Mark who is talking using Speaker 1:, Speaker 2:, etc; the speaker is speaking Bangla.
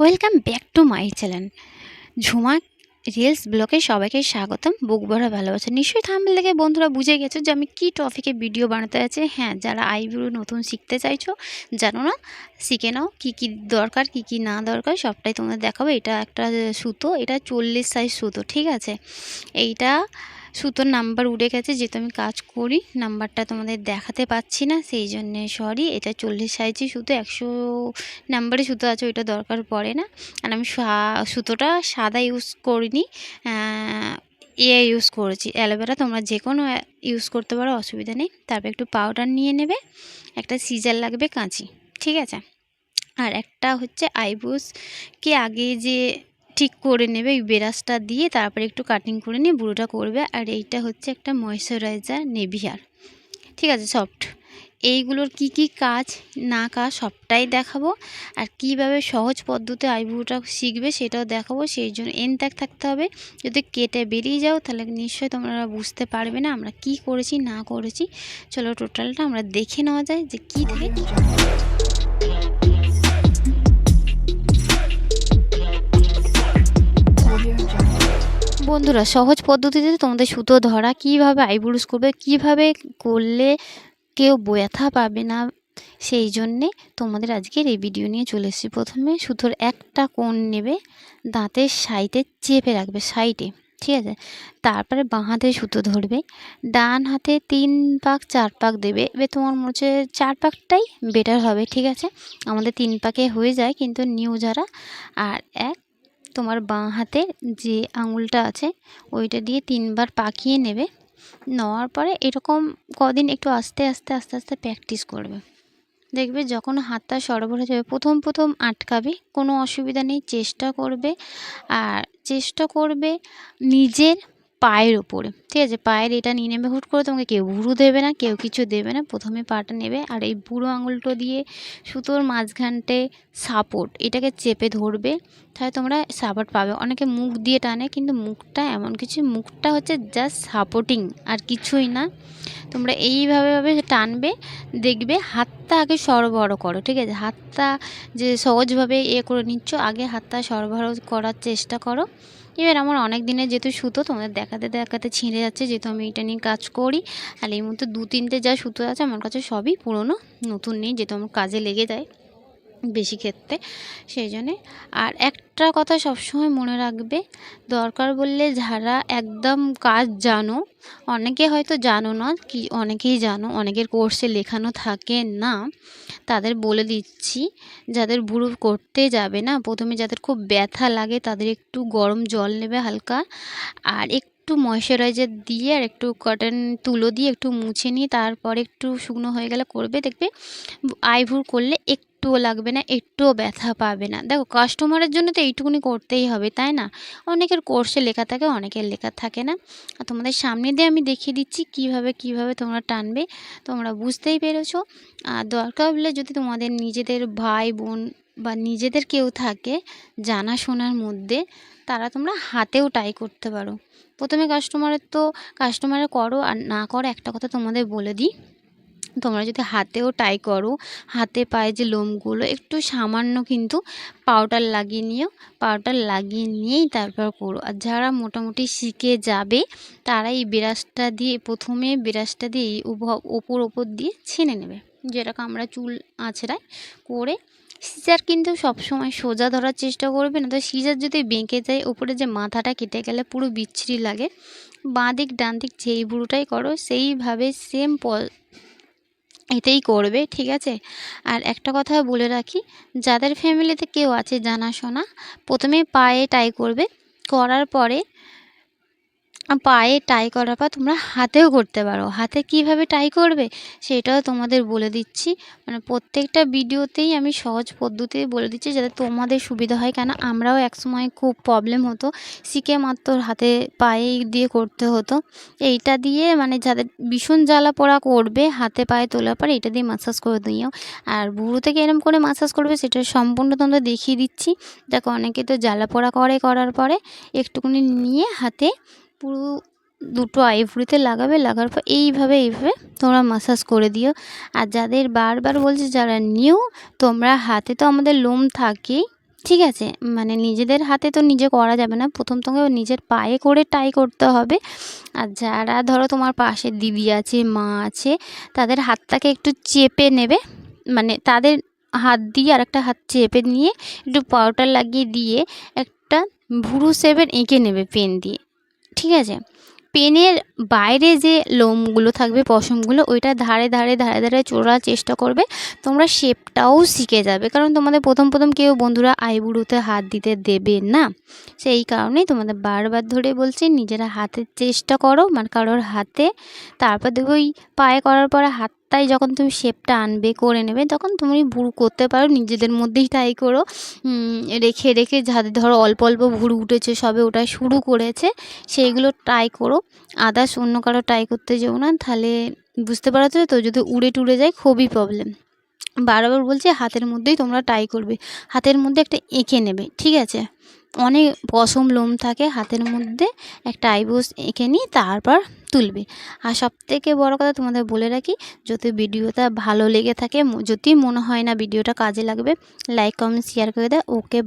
Speaker 1: Welcome back to my channel Jhuma reels ব্লগে সবাইকে স্বাগতম। বুক ভরা ভালোবাসা। নিশ্চয়ই থাম্বেল দেখে বন্ধুরা বুঝে গেছো যে আমি কী টপিকে ভিডিও বানাতে আছে হ্যাঁ যারা আইব্রো নতুন শিখতে চাইছো, জানো না? শিখে নাও কী কী দরকার, কী কী না দরকার, সবটাই তোমাদের দেখাবো। এটা একটা সুতো, এটা চল্লিশ সাইজ সুতো, ঠিক আছে? এইটা সুতোর নাম্বার উড়ে গেছে, যেহেতু আমি কাজ করি নাম্বারটা তোমাদের দেখাতে পাচ্ছি না, সেই জন্যে সরি এটা চল্লিশ সাইজই সুতো, একশো নাম্বারে সুতো আছে, ওইটা দরকার পড়ে না। আর আমি সুতোটা সাদা ইউজ করিনি এ ইউজ করেছি। অ্যালোভেরা তোমরা যে কোনো ইউজ করতে পারো, অসুবিধা নেই। তারপর একটু পাউডার নিয়ে নেবে, একটা সিজার লাগবে কাঁচি, ঠিক আছে? আর একটা হচ্ছে আইব্রোসকে আগে যে ঠিক করে নেবে ওই বেরাসটা দিয়ে তারপরে একটু কাটিং করে নিয়ে বুড়োটা করবে। আর এইটা হচ্ছে একটা ময়শ্চারাইজার নেভিয়ার ঠিক আছে সফট এইগুলোর কি কি কাজ না কাজ সবটাই দেখাবো। আর কীভাবে সহজ পদ্ধতি আইব্রোটা শিখবে সেটাও দেখাবো। সেই জন্য এন ত্যাগ থাকতে হবে। যদি কেটে বেরিয়ে যাও, তাহলে নিশ্চয়ই তোমরা বুঝতে পারবে না আমরা কি করেছি, না করেছি। চলো টোটালটা আমরা দেখে নেওয়া যায় যে কী থেকে। বন্ধুরা, সহজ পদ্ধতিতে তোমাদের সুতো ধরা, কীভাবে আইব্রোস করবে, কীভাবে করলে কেউ ব্যথা পাবে না, সেই জন্যে তোমাদের আজকের এই ভিডিও নিয়ে চলে এসেছি। প্রথমে সুতোর একটা কোণ নেবে, দাঁতের সাইডে চেপে রাখবে, সাইডে, ঠিক আছে? তারপরে বাঁ হাতে সুতো ধরবে, ডান হাতে তিন পাক, চার পাক দেবে, এবার তোমার মনে হচ্ছে চার পাকটাই বেটার হবে, ঠিক আছে? আমাদের তিন পাকে হয়ে যায়, কিন্তু নিউ যারা, আর এক তোমার বাঁ হাতে যে আঙুলটা আছে, ওইটা দিয়ে তিনবার পাকিয়ে নেবে। নেওয়ার পরে এরকম কদিন একটু আস্তে আস্তে আস্তে আস্তে প্র্যাকটিস করবে। দেখবে যখন হাতটা সরবরাহ হয়ে যাবে, প্রথম প্রথম আটকাবে, কোনো অসুবিধা নেই, চেষ্টা করবে। আর চেষ্টা করবে নিজের পায়ের ওপরে ঠিক আছে? পায়ের এটা নিয়ে নেবে, হুট করে তোমাকে কেউ ভুরু দেবে না, কেউ কিছু দেবে না, প্রথমে পাটা নেবে আর এই বুড়ো আঙুলটো দিয়ে সুতোর মাঝখানটে সাপোর্ট, এটাকে চেপে ধরবে, তাহলে তোমরা সাপোর্ট পাবে। অনেকে মুখ দিয়ে টানে, কিন্তু মুখটা এমন কিছু, মুখটা হচ্ছে জাস্ট সাপোর্টিং আর কিছুই না। তোমরা এইভাবে, ভাবে টানবে, দেখবে হাতটা আগে সরবরাহ করো, ঠিক আছে? হাতটা যে সহজভাবে এ করে নিচ্ছ, আগে হাতটা সরবরাহ করার চেষ্টা করো। এবার আমার অনেক দিনের যেহেতু সুতো, তোমাদের দেখাতে দেখাতে ছিঁড়ে যাচ্ছে, যেহেতু আমি এটা নিয়ে কাজ করি। আর এই মুহূর্তে দু তিনটে যা সুতো আছে, আমার কাছে সবই পুরনো, নতুন নেই, যেহেতু আমার কাজে লেগে যায়। বেশি ক্ষেত্রে, সেই জন্যে। আর একটা কথা সবসময় মনে রাখবে, দরকার বললে যারা একদম কাজ জানো, অনেকে হয়তো জানো না, কি অনেকেই জানো, অনেকের কোর্সে লেখানো থাকে না, তাদের বলে দিচ্ছি, যাদের বুড়ো করতে যাবে না, প্রথমে যাদের খুব ব্যথা লাগে, তাদের একটু গরম জল নেবে হালকা, আর এক একটু ময়শ্চারাইজার দিয়ে আর একটু কটন তুলো দিয়ে একটু মুছে নিয়ে, তারপরে একটু শুকনো হয়ে গেলে করবে, দেখবে আইভুর করলে একটুও লাগবে না, একটুও ব্যথা পাবে না। দেখো কাস্টমারের জন্য তো এইটুকুনি করতেই হবে, তাই না? অনেকের কোর্সে লেখা থাকে, অনেকের লেখা থাকে না। আর তোমাদের সামনে দিয়ে আমি দেখিয়ে দিচ্ছি কীভাবে কীভাবে তোমরা টানবে, তোমরা বুঝতেই পেরেছ। আর দরকার হলে যদি তোমাদের নিজেদের ভাই বোন বা নিজেদের কেউ থাকে জানাশোনার মধ্যে, তারা তোমরা হাতেও টাই করতে পারো। প্রথমে কাস্টমারের তো কাস্টমারে করো আর না করো একটা কথা তোমাদের বলে দিই। তোমরা যদি হাতেও টাই করো, হাতে পায়ে যে লোমগুলো, একটু সামান্য কিন্তু পাউডার লাগিয়ে নিও পাউডার লাগিয়ে নিয়েই তারপর করো। আর যারা মোটামুটি শিখে যাবে, তারা এই বিরাজটা দিয়ে, প্রথমে বিরাজটা দিয়ে এই ওপর ওপর দিয়ে ছেনে নেবে। যেরকম আমরা চুল আছড়াই করে সিজার কিন্তু সবসময় সোজা ধরার চেষ্টা করবে না, তো সিজার যদি বেঁকে যায় উপরে যে মাথাটা কেটে গেলে পুরো বিচ্ছিরি লাগে। বাঁ দিক, ডান দিক যেই বুড়োটাই করো, সেইভাবে সেম এতেই করবে, ঠিক আছে? আর একটা কথা বলে রাখি, যাদের ফ্যামিলিতে কেউ আছে জানাশোনা, প্রথমে পায়ে টাই করবে, করার পরে পায়ে টাই করার পর তোমরা হাতেও করতে পারো। হাতে কীভাবে টাই করবে সেটাও তোমাদের বলে দিচ্ছি। মানে প্রত্যেকটা ভিডিওতেই আমি সহজ পদ্ধতি বলে দিচ্ছি যাতে তোমাদের সুবিধা হয়। কেন আমরাও একসময় খুব প্রবলেম হতো। শিখে মাত্র হাতে পায়ে দিয়ে করতে হতো। এইটা দিয়ে মানে যাদের ভীষণ জ্বালা পোড়া করবে হাতে পায়ে তোলার পর এটা দিয়ে মাসাজ করে দিও আর বুড়ো থেকে এরম করে মাসাজ করবে সেটা সম্পূর্ণ তোমরা দেখিয়ে দিচ্ছি। দেখো অনেকে তো জ্বালা পোড়া করে করার পরে একটুখানি নিয়ে হাতে পুরো দুটো আইভরিতে লাগাবে, লাগার পর এইভাবে এইভাবে তোমরা মাসাজ করে দিও। আর যাদের বারবার বলছে যারা নিউ তোমরা হাতে তো আমাদের লোম থাকেই, ঠিক আছে? মানে নিজেদের হাতে তো নিজে করা যাবে না। প্রথম তোমাকে নিজের পায়ে করে টাই করতে হবে। আর যারা ধরো তোমার পাশে দিদি আছে, মা আছে, তাদের হাতটাকে একটু চেপে নেবে। মানে তাদের হাত দিয়ে আর একটা হাত চেপে নিয়ে একটু পাউডার লাগিয়ে দিয়ে একটা ভুরু শেপের এঁকে নেবে পেন দিয়ে। ঠিক আছে? পেনের বাইরে যে লোমগুলো থাকবে, পশমগুলো, ওইটা ধারে ধারে ধারে ধারে চোরার চেষ্টা করবে। তোমরা শেপটাও শিখে যাবে। কারণ তোমাদের প্রথম প্রথম কেউ বন্ধুরা আইবুড়োতে হাত দিতে দেবে না। সেই কারণেই তোমাদের বারবার ধরে বলছি, নিজেরা হাতের চেষ্টা করো। মানে কারোর হাতে, তারপর দেখো ওই পায়ে করার পরে হাতটাই যখন তুমি শেপটা আনবে, করে নেবে, তখন তুমি ভুরু করতে পারো, নিজেদের মধ্যেই ট্রাই করো। রেখে রেখে যাদের ধরো অল্প অল্প ভুরু উঠেছে, সবে ওটা শুরু করেছে, সেইগুলো ট্রাই করো। আদার্স অন্য কারও ট্রাই করতে যেও না, তাহলে বুঝতে পারছ তো যদি উড়ে টুড়ে যায়, খুবই প্রবলেম বারবার বলছি, হাতের মধ্যেই তোমরা ট্রাই করবে। হাতের মধ্যে একটা এঁকে নেবে, ঠিক আছে? অনেক পশম লোম থাকে হাতের মধ্যে, একটা আইব্রোস এঁকে নিয়ে তারপর তুলবে। আর সব থেকে বড়ো কথা তোমাদের বলে রাখি, যদি ভিডিওটা ভালো লেগে থাকে, যদি মনে হয় না ভিডিওটা কাজে লাগবে লাইক কমেন্ট শেয়ার করে দেয় ওকে